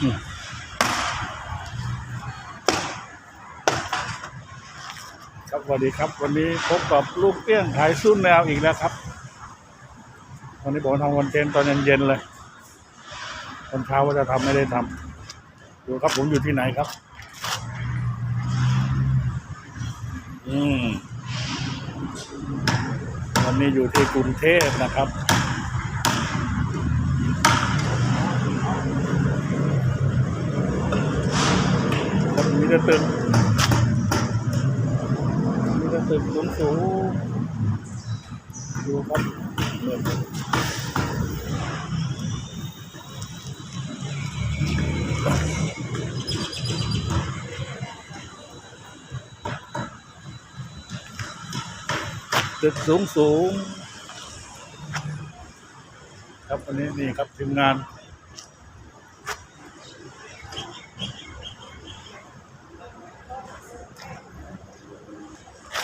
ครับสวัสดีครับ วันนี้พบกับลูกเตี้ยงขายซุ้นแนวอีกแล้วครับ วันนี้ผมทำคอนเทนต์ตอนเย็นๆเลยตอนเช้าว่าจะทำไม่ได้ทำดูครับผมอยู่ที่ไหนครับ อืมวันนี้อยู่ที่กรุงเทพนะครับ ครับมีแต่ตึกมีแต่ตึกสูงสูงดูครับเนี่ยตึกสูงสูง ครับวันนี้นี่ครับทีมงาน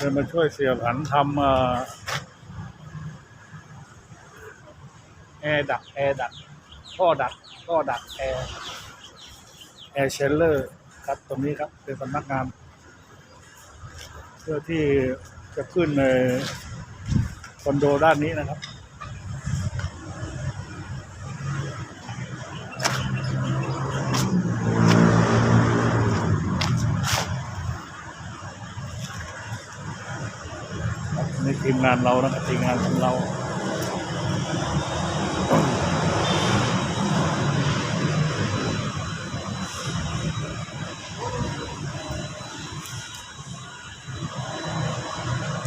เดินมาช่วยเสียผันทำอแอร์ดักแอร์ดักท่อดักท่อดักแอร์แอร์เชลเลอร์ครับตรงนี้ครับเป็นสำนักงาน เพื่อที่จะขึ้นในคอนโดด้านนี้นะครับ นทีมงานเรานะครับทีมงานของเรา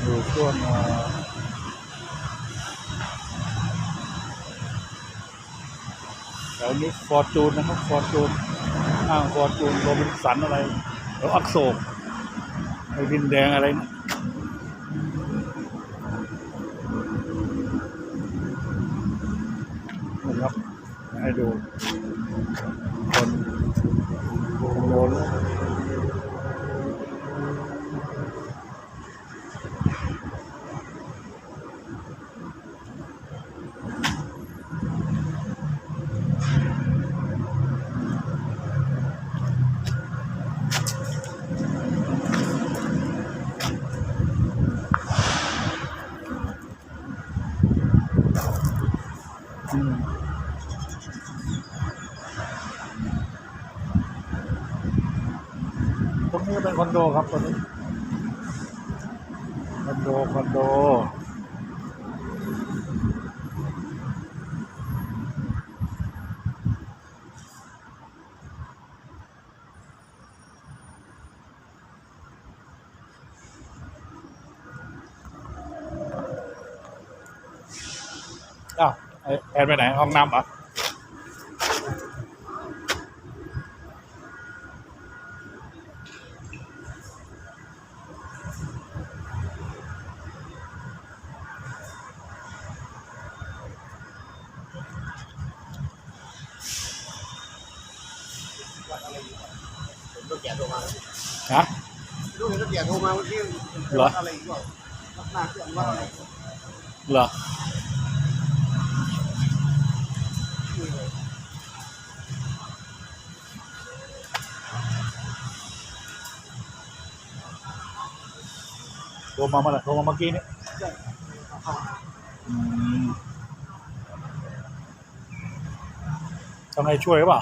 ดูช่วงแถวนี้ฟอร์จูนนะครับฟอร์จูนห้างฟอร์จูนโรบินสันอะไรแล้วอักโศกไอ้ดินแดงอะไรนะ ให้ดูคนคนโดนอืม ตรงนี้ก็เป็นค อนโดครับตรงนี้คอนโดคอนโดอ้าวแอนไปไหนห้องน้ำเหรอ ถแก่โทรมาฮะลูกเห็นรถแก่โทรมาเมื่อกี้เหรออะไรอีกว่าลักษณะเครื่องว่าอะไรเหรอโทรมาเมื่อไหร่โทรมาเมื่อกี้นี้อืมต้องให้ช่วยหรือเปล่า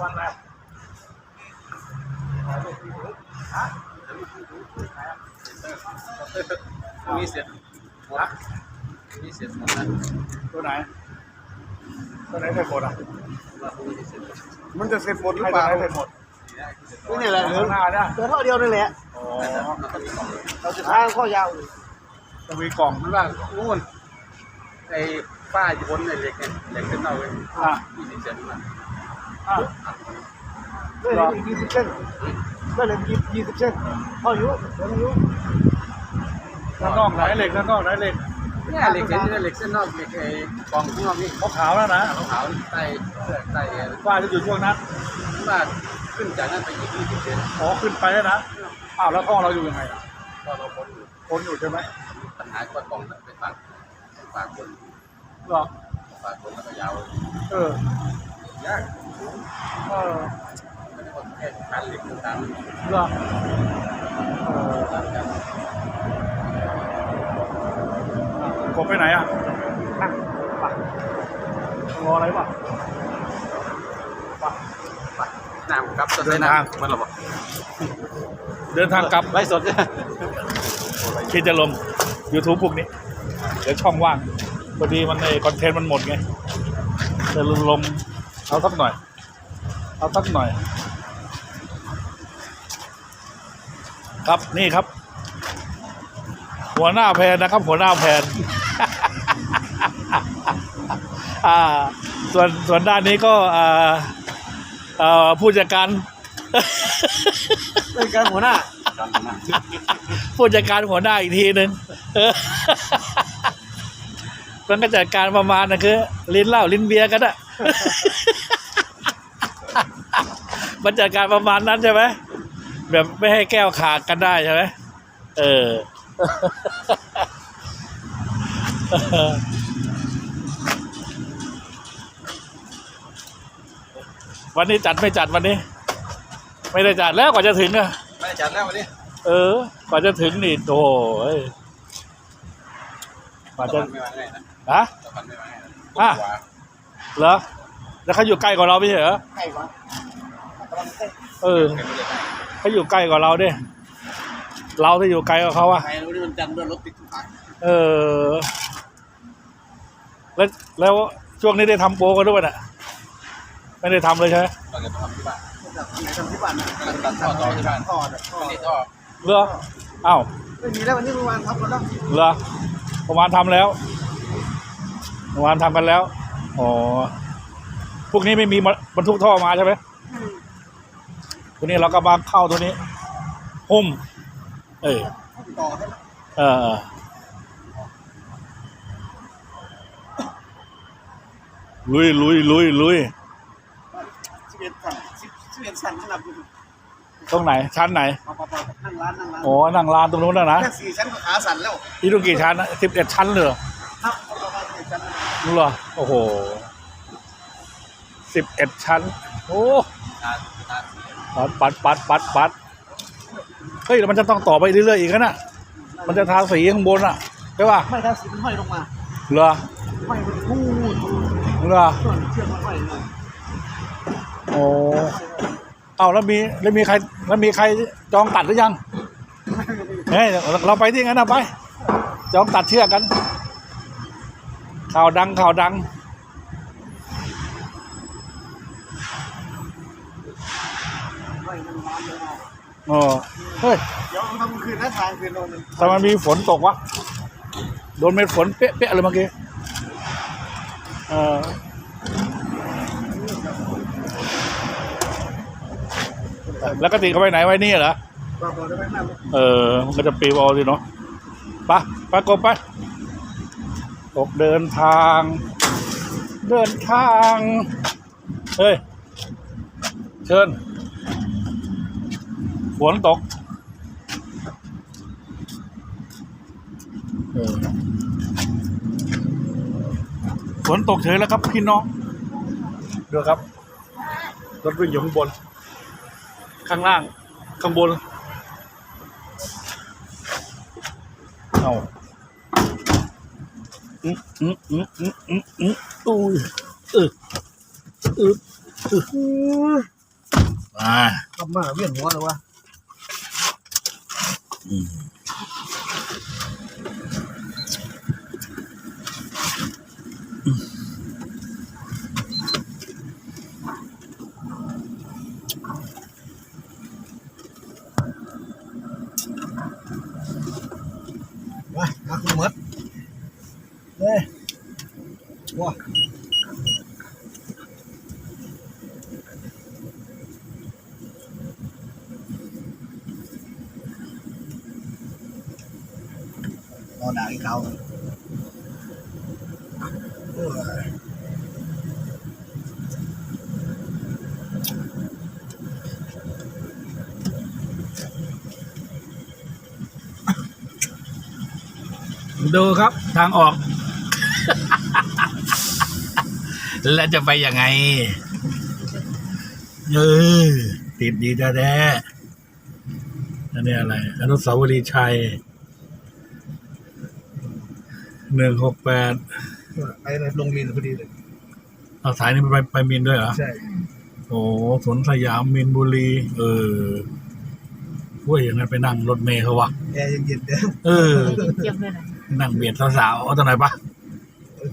วันอะไรมีเสร็จหมดมีเสร็จหมดนะตัวไหน ตัวไหนเสร็จหมดอะ มันจะเสร็จหมดหรือเปล่าเสร็จหมดนี่แหละเหลือหน้าเนี่ยเหลือเท่าเดียวนี่แหละอ๋อเราจะทางข้อยาวจะมีกล่องมันว่าโอ้นไอ้ฝ้าอยู่บนไอ้เหล็กไงเหล็กขึ้นเอาไว้อะยี่สิบเซนมันอ่ะด้วยเลยยี่สิบเส้นด้เหลยยี่สิบเส้นพออยู่เดี๋ยวมันอยู่ด้านนอกไหนเหล็กด้านนอกไหนเหล็กเนี่ยเหล็กเส้นนี่เหล็กเส้นนอกเหล็กไอ้กล่องข้างนอกนี่ขาวแล้วนะขาวใต้ใต้ว่าจะอยู่ช่วงนั้นว่าขึ้นจากนั้นไปอีกยี่สิบเซนอ๋อขึ้นไปแล้วนะอ้าวแล้วท่อเราอยู่ยังไงอะก็เราพ้นอยู่พ้นอยู่ใช่ไหมปัญหาก็กล่องไปฝากฝากคนหรอฝากคนแล้วก็ยาว เออ ยากเออมันก็แค่การเหล็กตางเหรอเออๆต่างกันผมไปไหนอะอะไปรออะไรป่ะไปน้ำครับเดินทางมันหรอเดินทางกลับไลฟ์สดเนี่ยคิดจะลง YouTube พวกนี้ เดี๋ยวช่องว่างพอดีมันในคอนเทนต์มันหมดไงจะลง เอาสักหน่อย เอาสักหน่อย ครับนี่ครับ หัวหน้าแพนนะครับ หัวหน้าแพนอ่าส่วนส่วนด้านนี้ก็อ่าอ่าผู้จัดการเป็นการหัวหน้าผู้จัดการหัวหน้าอีกทีหนึ่งเออมันก็จัดการประมาณนะคือลิ้นเหล้าลิ้นเบียร์กันอะ มันจัดการประมาณนั้นใช่ไหมแบบไม่ให้แก้วขาดกันได้ใช่ไหมเออ วันนี้จัดไม่จัดวันนี้ ไม่ได้จัดแล้วกว่าจะถึงอะไม่ได้จัดแล้ววันนี้ เออ กว่าจะถึงนี่โอ้ยกว่าจะไม่ว่าไงนะฮะตะพันไม่ว่าไงนะอะกว่า เหรอแล้วเขาอยู่ใกล้กว่าเราไม่ใช่เหรอใกล้กว่าตะวันเต้นเออเก็บไว้เลยได้เขาอยู่ใกล้กว่าเราดิเราที่อยู่ไกลกว่าเขาอะใครรู้นี่มันจันทร์ด้วยรถติดทุกทางเออ แล้วแล้วช่วงนี้ได้ทำโปรกันด้วยป่ะน่ะไม่ได้ทำเลยใช่ไหมเราจะทำที่บ้านจากไหนทำที่บ้านนะกำลังตัดท่อต่อที่บ้านทอดทอวันดนี้ท่อเหรออ้าวไม่มีแล้ววันนี้เมื่อวานทำกันแล้วเหรอประมาณทำแล้วประมาณทำกันแล้ว อ๋อ พวกนี้ไม่มีบรรทุกท่อมาใช่ไหมตัวนี้เราก็มาเข้าตัวนี้ หุ้ม เออต่อให้เออเออลุยลุยลุยลุยสิบเอ็ดสั่นสิบสิบเอ็ดสั่นขนาดนี้ตรงไหน ชั้นไหนเอาไปนั่งร้านนั่งร้านอ๋อนั่งลานตรงนู้นนะนะแค่สี่ชั้นก็ขาสั่นแล้วที่ดูกี่ชั้นสิบเอ็ดชั้นเลย รู้เหรอ โอ้โหสิบเอ็ดชั้น โอ้ตาตาปัดปัดปัดปัดปัดเฮ้ยแล้วมันจะต้องต่อไปเรื่อยๆอีกนะน่ะมันจะทาสีข้างบนอะใช่ป่ะไม่ถ้าสีมันห้อยลงมาเหรอห้อยมันพูดเหรอส่วนเชือกมันห้อยลงโอ้เอาแล้วมีแล้วมีใครแล้วมีใครจองตัดหรือยังเฮ้ยเราไปที่งั้นนะไป จองตัดเชือกกัน ข่าวดังข่าวดังห้อยมันร้อนเลยนะอ๋อเฮ้ยเดี๋ยวทำคืนนะทางคืนโน่นทำไมมีฝนตกวะ โดนเม็ดฝนเป๊ะๆเลยเมื่อกี้เออแล้วกติกเขาไปไหนไว้นี่เหรอบอกบอกได้ไหมนั่งเออ มันก็จะปลิวเอาสิเนาะไปไปกบไป กเดินทาง เดินทาง เฮ้ย เชิญฝนตกฝนตกเฉยแล้วครับพี่น้องดูครับ รถวิ่งอยู่ข้างบน ข้างล่าง ข้างบน เอา อืมอืมอืมอืมอืมอืมอุ้ยเว้าตอนด่าอีกเขาโอ้ยดูครับ ทางออก แล้วจะไปยังไง เออ ติดดีแท้ๆอันนี้อะไร อนุสาวรีย์ชัยหนึ่งหกแปดไปเลยลงมินพอดีเลยเอาสายนี้ไปไปมินด้วยเหรอ ใช่ โอ้สวนสยามมินบุรี เออเว้ยยังไงไปนั่งรถเมล์เขาวะแอร์เย็นๆเนี่ยเออเจ็บเลยนะ นั่งเบียดสาวๆเอาตรงไหนปะ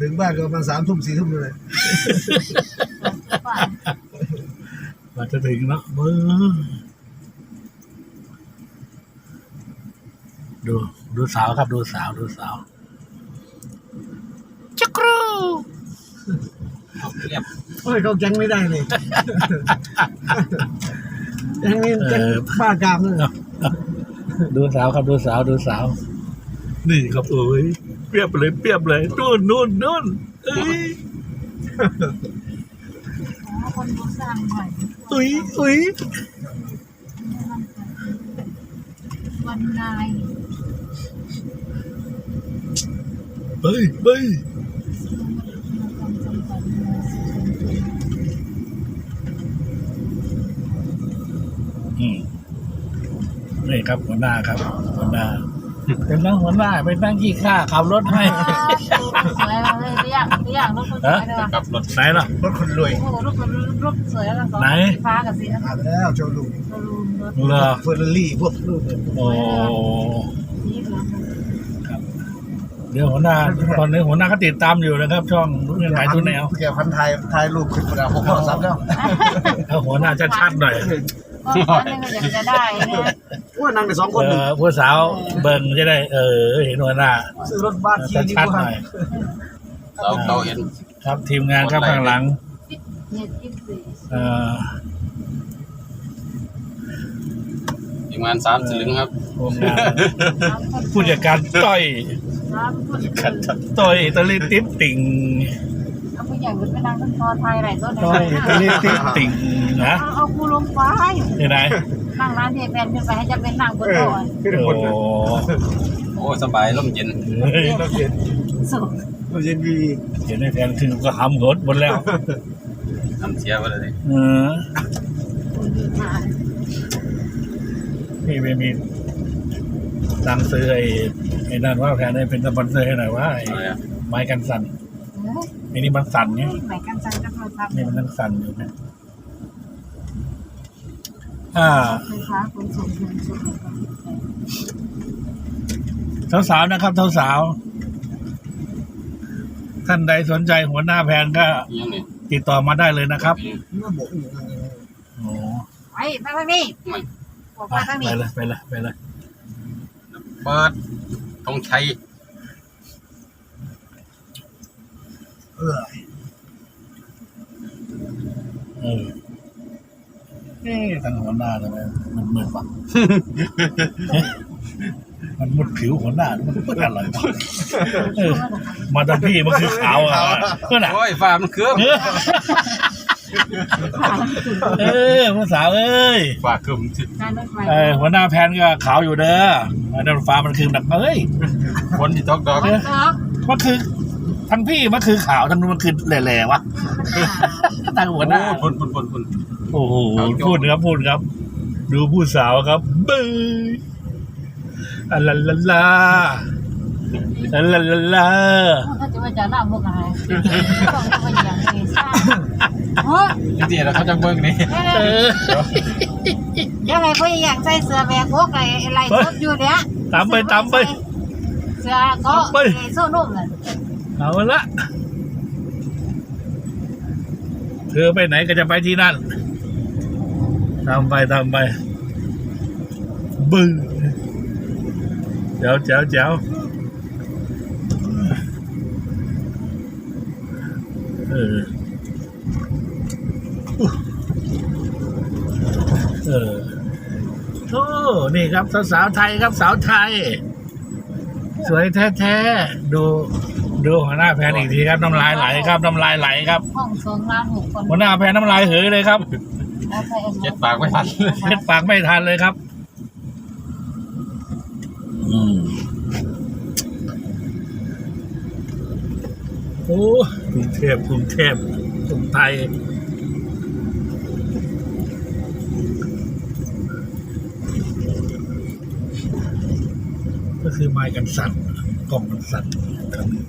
ถึงบ้านก็ประมาณสามทุ่มสี่ทุ่มเลยว่ามาจะถึงแล้วเออดู ดูสาวครับ ดูสาว ดูสาวจักรูเรียบโอ้ยเขาแก๊งไม่ได้เลยแก๊งนี้แก๊งบ้ากามเลยดูสาวครับ ดูสาว ดูสาว นี่ครับเอ้ย เปรียบเลยเปรียบเลยนู่นนู่นนู่นเอ้ยอ๋อคนรู้สร้างใหม่อุ้ยอุ้ยวันนายเฮ้ยเฮ้ยอืมนี่ครับหัวหน้าครับหัวหน้า เป็นนั่งหัวหน้าไปนั่งขี้ข้าขับรถให้สวยเลยเรียกเรียกรถคนสวยเลยว่ะกลับรถไหนล่ะรถคนรวยโอ้โหรถคนรถสวยแล้วสองไหนฟ้ากับสีน้ำมาแล้วโชว์ลูกตะลุมรถเลอเฟอร์รารี่พวกลูกเนี่ยโอ้สีเหลืองเดี๋ยวหัวหน้าตอนนี้หัวหน้าก็ติดตามอยู่นะครับ ช่องรู้เงินไหนทุนแนวแกพันไทยไทยรูปขึ้นมาผมโทรศัพท์แล้วเอาหัวหน้าชัดๆหน่อย ก็คนนึงอยากจะได้นี่ยว่านั่งได้สองคนเอหนึ่งอผู้สาวเบิ่งจะได้ เออ เห็นหัวหน้าซื้อรถบ้านที่นี้ชัดกูๆหให้น่อยเราเราเห็นครับทีมงานครับข้างหลังเนี่ยยี่สิบสี่เออทีมงานสามสลึงครับทีมงานผู้จัดการต้อยสามคน ต้อยตะลิติดติ่ง เอาผู้ใหญ่บุญไปนั่งต้นคอไทยไหนต้นไหนต้อยตะลิติดติ่งนะเอากูลงไปที่ไหนนั่งร้านเทแฟนขึ้นไปให้จะเป็นนั่งบนโต๊ะโอ้โอ้สบายร่มเย็นเฮ้ยเราเย็นสุดเราเย็นวีเห็นในแทนคือก็หำรถหมดแล้วน้ำเสียไปเลยเออพี่ไม่มีตังค์ซื้อไอ้ไอ้นั่นว่าแทนได้เป็นสปอนเซอร์ให้หน่อยว่าไอ้อะไรอะไม้กันสั่น ไอ้นี่มันสั่นไงหมายกันจังก็โทรศัพท์นี่มันนั่งสั่นอยู่นะอ่าไฟฟ้าขนส่งขนส่งสาวๆนะครับสาวๆท่านใดสนใจหัวหน้าแผนก็ยังไงติดต่อมาได้เลยนะครับน่าบอกอยู่โอ้ไปไปทางนี้ไม่บอกไปว่าทางไปนี้เลยไปเลยไปเลยเปิดตรงชัย เออเออเอ๊ะทางหัวหน้าทำไมมันมืดวะ มันมุดผิวหัวหน้า มันเป็นอะไรวะเออมาทางพี่มันคือขาวอะเพื่อนอะ โอ้ยฟ้ามันเครือบเออเออผู้สาวเอ้ยฟ้าเครือบสิการรถไฟเออหัวหน้าแพนก็ขาวอยู่เด้ออันนั้นฟ้ามันคือหนักเอ้ย คนที่ตกดอกรถล็อกมันคือ ทั้งพี่มันคือขาวทั้งนู้นมันคือแหล่ๆวะทางหัวหน้าโอ้พุ่นพุ่นพุ่นพุ่นโอ้โหพูดครับพูดครับ ดูผู้สาวครับเบ้ยอะลาลาลาอะลาลาลาเขาจะมาจากหน้ามุกอะไรต้องมาอย่างนี้สร้างโอ้ยจริงๆแล้วเขาจะเบิ่งนี่เออเดี๋ยวอะไรพ่ออยากใส่เสื้อแบกพวกอะไรอะไรชุดอยู่เนี้ยตามไปตามไปเสื้อก็โซ่นุ่มเลย เอาละเธอไปไหนก็จะไปที่นั่นตามไปตามไป บึ้งเจ๋วเจ๋วเจ๋วเออเออโอ้นี่ครับ สาวไทยครับสาวไทย สวยแท้ ๆ ดู ดูหัวหน้าแพนอีกทีครับน้ำลายไหลครับน้ำลายไหลครับห้องสองล้านหกคนหัวหน้าแพนน้ำลายเหยเลยครับแล้วใส่เจ็ดปากไม่ทันเช็ดปากไม่ทันเลยครับอืมโอ้กรุงเทพกรุงเทพกรุงไทยก็คือไม้กันสั่นกล่องมันสั่นครับไห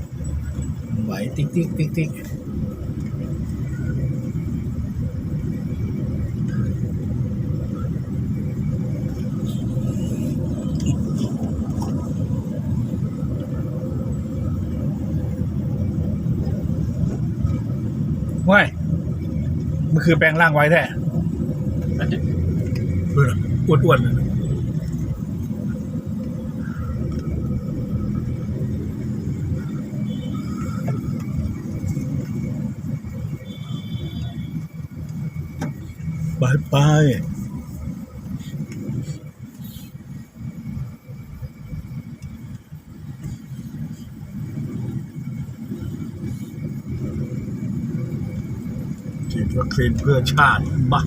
วติ๊กติ๊กติ๊กติ๊กว้ายมันคือแปลงร่างไว้แท้เอออ้วน ๆเลยไปไปฉีดวัคซีนเพื่อชาติมา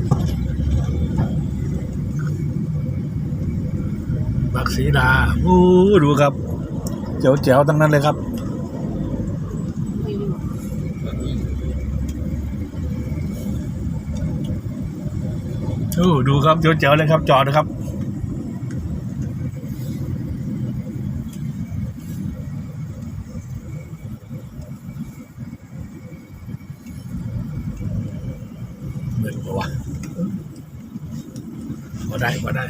บักสีดาโอ้ดูครับเจ๋วเจ๋วๆทั้งนั้นเลยครับ โอ้ดูครับเจ๋วๆเลยครับ จอดนะครับ เหมือนกับว่าพอได้พอได้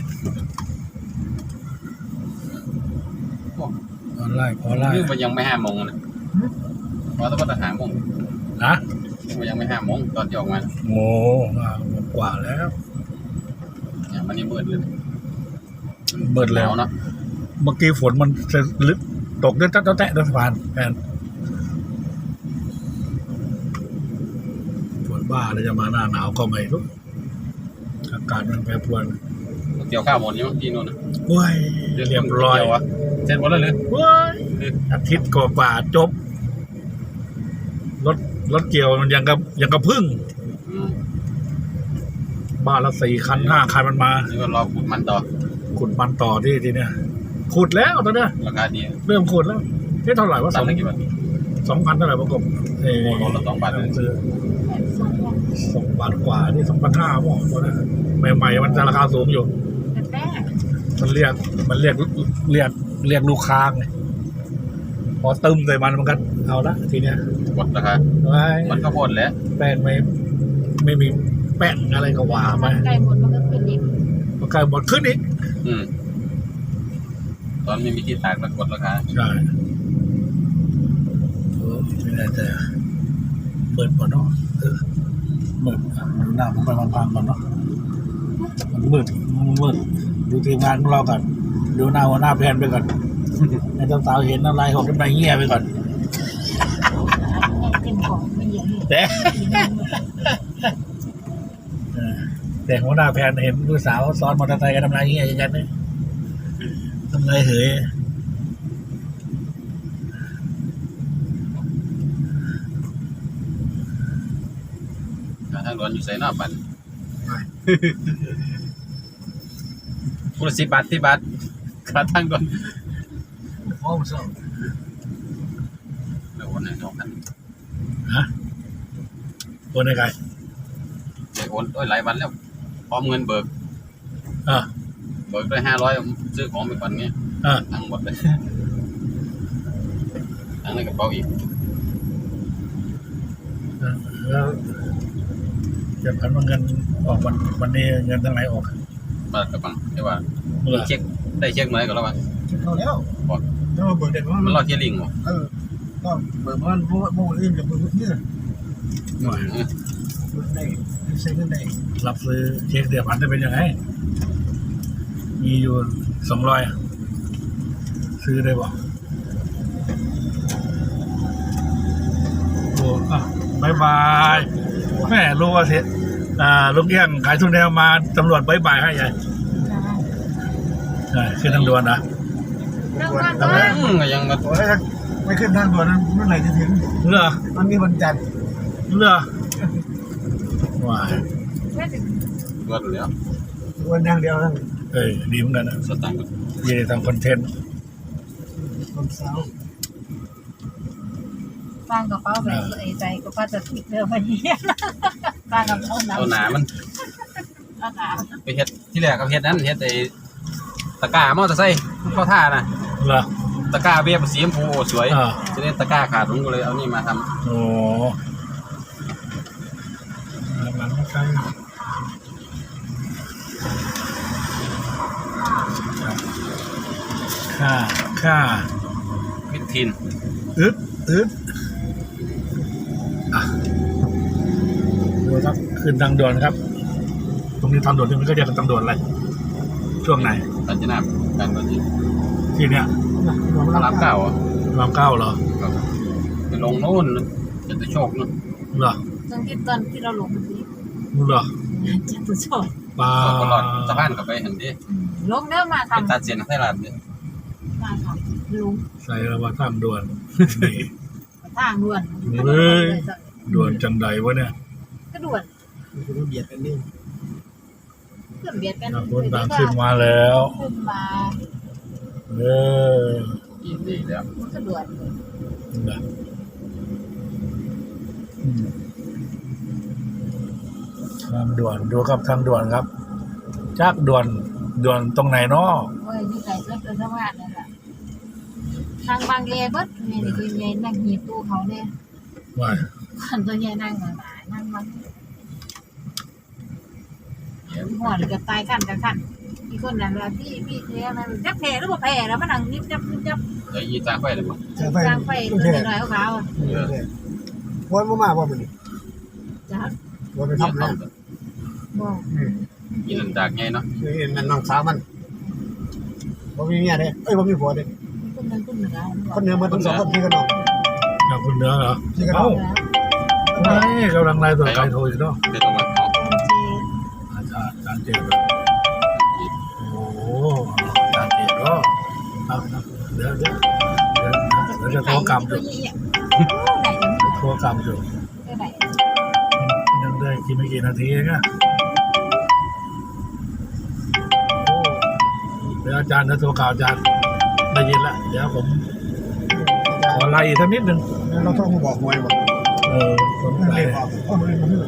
พอไล่พอไล่นี่มันยังไม่ห้าโมงนะเพราะต้องหาโมงนะมันยังไม่ห้าโมงตอนที่ออกมาโง่มาหมดกว่าแล้ว เนี่ยมันนี่มืดเลยเบิดแล้วเนาะเมื่อกี้ฝนมันจะลึกตกเดินตะตะแตะเดินผ่านแฟนฝนบ้าเลยจะมาหน้าหนาวก็ไม่รู้อากาศมันแปรปรวนเกี่ยวข้าวหมดยังที่นู่นนะโอ้ยเรียบร้อยเกี่ยวะเสร็จหมดแล้วหรือโอ้ยอาทิตย์กว่าๆจบรถรถเกี่ยวมันยังกับยังกับพึ่งอืม บ้านละสี่คันห้าคันมันมา นี่ก็รอขุดมันต่อขุดมันต่อที่ทีเนี้ยขุดแล้วตอนเนี้ยราคาดีเริ่มขุดแล้วเอ๊ะเท่าไหร่ว่าสตัอนงละกี่บาทสองพันเท่าไหร่ประกบเอ้ยโอ้โหละสองบาทเลยซื้อสองบาทกว่านี่สองพันห้าหมดตัวนั้นใหม่ๆมันจะราคาสูงอยู่แป้งมันเรียกมันเรียกเรียกเรียกลูกค้างไงพอตึมใส่มันมันก็เอาละทีเนี้ยกดราคาไว้มันก็โพดแหล้วแป้งไม่ไม่มี แป้งอะไรก็ว่าไปไก่หมดมันก็ขึ้นอีกมันกลายหมดขึ้นอีกอืมตอนไม่มีที่ตากแล้วกดราคาใช่เออไม่แน่ใจเปิดก่อนเนาะเออเปิดอะดูหน้าผมไปพังๆก่อนเนาะมันมืดมันมืดดูทีมงานของเราก่อนดูหน้าหัวหน้าแพนไปก่อนให้สาวๆเห็นน้ำลายหกน้ำลายเงี้ยไปก่อนกินของไม่เยอะนี่แต่เอ อแต่หัวหน้าแพนเห็นผู้สาวซ้อนมอเตอร์ไซค์กันน้ำลายเงี้ยอย่างนั้นเนี่ยน้ำลายเหยทางด่วนอยู่ใส่หน้าปันกูละสิบบาทสิบบาทค่าทางด่วนโอ้สองเดี๋ยวโอนให้น้องกันคนในไกลเดี๋ยวโอนโอ้ยหลายวันแล้ว พร้อมเงินเบิกอ่า เบิกได้ห้าร้อยซื้อของไปก่อนเงี้ยอ่า ทั้งหมดเลยทั้งในกระเป๋าอีกแล้วเจ็ดพันว่าเงินออกวันวันนี้เงินทางไหนออกมากระบังใช่ว่าเมื่อเช็คได้เช็คมาแล้วก็แล้วว่าเข้าแล้วแล้วเบิกเด็ดว่ามันรอเที่ยลิงบ่เออก็เบิกมันเพราะว่าโมอื่นกับเบิกนี่หน่วยเออ ได้ใช้เงินได้รับซื้อเช็คเดียวพันจะเป็นยังไง มีอยู่สองร้อยซื้อได้บ่โอ้อะบายบายแม่รู้ว่าเสร็จอ่าลุงเอี้ยงขายทุนแนวมาตำรวจบายบายให้ใหญ่ใช่ขึ้นทางด่วนนะเรื่องการตัวอืมก็ยังมาโอ้ยไม่ขึ้นทางด่วนนั้นเมื่อไหร่จะถึงเรือมันมีวันจันทร์เรือ ว้ายไม่ถึงรวดแล้ววันอย่างเดียวนั่นเอ้ยดีเหมือนกันนะสตังค์เย่ทำคอนเทนต์วันเสาร์สร้างกระเป๋าแบบไอ้ใจกระเป๋าจะติดเรือไปเยี่ยสร้างกระเป๋าหนังเอาหนามันเอาหนาไปเฮ็ดที่แรกก็เฮ็ดนั้นเฮ็ดไอ้ตะกร้ามอเตอร์ไซค์เข้าท่านะเหรอตะกร้าเบียบสีชมพูโอ้สวยอ่าทีนี้ตะกร้าขาดผมก็เลยเอานี่มาทำโอ้ หลังใกล้ค่าค่าวิทีนอึดอึดอะดูครับขึ้นทางด่วนครับ ตรงนี้ทางด่วนที่มันก็เรียกกันทางด่วนอะไรช่วงไหนปัญจนาบการก่อนที่ที่เนี้ยพระรามเก้าอะรามเก้าเหรอครับไปลงโน่นจะจะโชคเนาะเหรอตรงที่ตอนที่เราหลงมั นนี้เหรอจะตุชนปลาก็หลอดสะพานกลับไปเห็นดิลงเนื้อมาเป็นทำตาเสียนไทยรัฐเนี่ยมาทำลุงใส่ระว่าทางด่วนนี่ทางด่วนเฮ้ยด่วนจังใดวะเนี่ยก็ด่วนมันจะเบียดกันนี่ขึ้นเบียดกันต่างคนต่างขึ้นมาแล้วขึ้นมาเออดีดีแล้วมันก็ด่วน ทางด่วนดูครับทางด่วนครับ จากด่วนด่วนตรงไหนเนาะโอ้ยอยู่ไกลเกินสมาธินั่นแหละทางบางเลเบิดนี่นี่คือใหญ่นั่งหีบตู้เขาเนี่ยว่าคนตัวใหญ่นั่งหนาๆนั่งมันหัวหรือกับตายกันกันกันอีกคนนั้นละพี่พี่เทียมันจักแพ้หรือบ่แพ้แล้วมันนั่งนิบจับนิบจับเดี๋ยวยีตาไฟเลยมั้งจะไปกลางไฟกรุงตัวเทพน้อยๆขาวๆวันมามาว่ามันจ้ะวันไปยีทำต้นะอง บอกยีนันดากไงเนาะคือเห็นมันน้องสาวมันบ่มีเมียเด้เอ้ยบ่มีผัวเด้คนนึงคนเหนือคนเหนือมาทั้งสองคนพี่กันน้องอยากคุณเนื้อเหรอพี่กันน้เอ้าองไม่กำลังไล่ตัวไกลโทรอีกเนาะเดี๋ยวตรงมาเอาอาจารย์อาจารย์เจ็บโอ้โหอาจารย์เจ็บเนาะเอาเอาเดี๋ยวเดี๋ยวเดี๋ยวเดี๋ยวจะโทรกลับอยู่ไหนจะโทรกลับอยู่ไม่ไหนยังได้กี่ไม่กี่นาทีเองอะ ดี๋ยวอาจารย์นะโทรกล่าวอาจารย์ได้ยินละเดี๋ยวผมขอไล่อีกสักนิดหนึ่งเราต้องมาบอกหวยบอกเออสนใจเรียกบอกเพราะมันมันซื้อ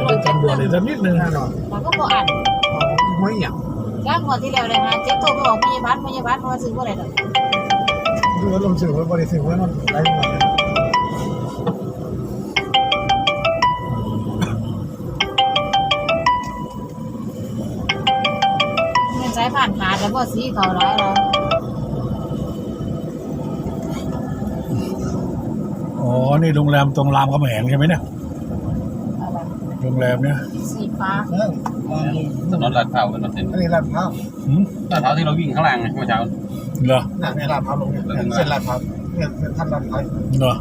ดูรถตำรวจอีกสักนิดหนึ่งแน่นอนเราก็บอกอ่านหวยอย่างก้างหัวที่แล้วเลยฮะเจ๊โตก็บอกพยาบาลพยาบาลเพราะว่าซื้อว่าอะไรดอกดูว่าลงสื่อว่าบริสุทธิ์ว่ามันไรหมด ช้ผ่านขาแต่บ่สีเขาร้ายแล้วอ๋อ นี่โรงแรมตรงรามคำแหงใช่ไหมเนี่ยอะไรโรงแรมเนี่ยสีฟ้าเออถนนลาดพร้าวกันมาเส้นอันนี้ลาดพร้าวหืมลาดพร้าวที่เราวิ่งข้างล่างไงเมื่อเช้าเหรอน่ะเนี่ยลาดพร้าวลงเนี่ยเส้นลาดพร้าวเนี่ยเส้นท่านลาดพร้าวเหรอ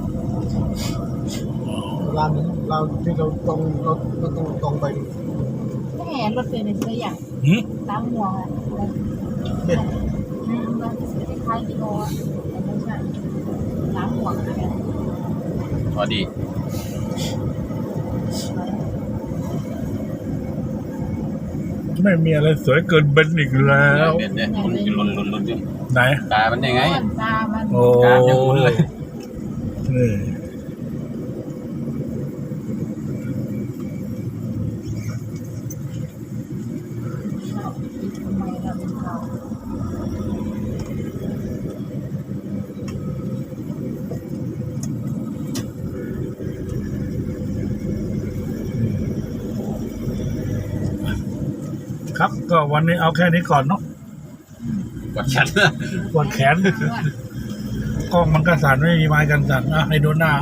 ร้านนี้เราที่เราตรงเราเราตรงตรงไปไม่เห็นรถเป็นในตัวอย่างหืมตามหัวอะเป็นมันจะคล้ายกิโลอะแต่ไม่ใช่ตามหัวอะไร พอดีไม่มีอะไรสวยเกินเบนอีกแล้วเด็ดเนี่ยมันกินลุนลุนลุนอยู่ไหนตามันยังไงตามันโอ้กราฟยังหมุนเลยนี่ ทำไมเราเป็นเขา ครับ ก็วันนี้เอาแค่นี้ก่อนเนาะกดฉันปวดแขน กล้องมันก็สั่นไม่มีไม้กันสั่นอะให้ดูหน้า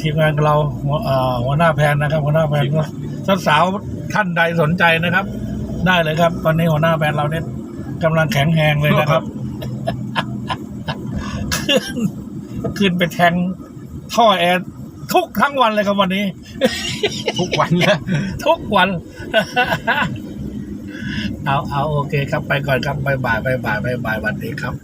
ทีมงานของเราหัวเอ่อหัวหน้าแพนนะครับ หัวหน้าแพนก็สาวๆท่านใดสนใจนะครับ ได้เลยครับ ตอนนี้หัวหน้าแพนเราเนี่ยกำลังแข็งแรงเลยนะครับ ขึ้นขึ้นไปแทงท่อแอร์ทุกทั้งวันเลยครับวันนี้ ทุกวันเลย ทุกวัน เอาเอาโอเคครับไปก่อนครับบายบายบายบายบายบายวันนี้ครับ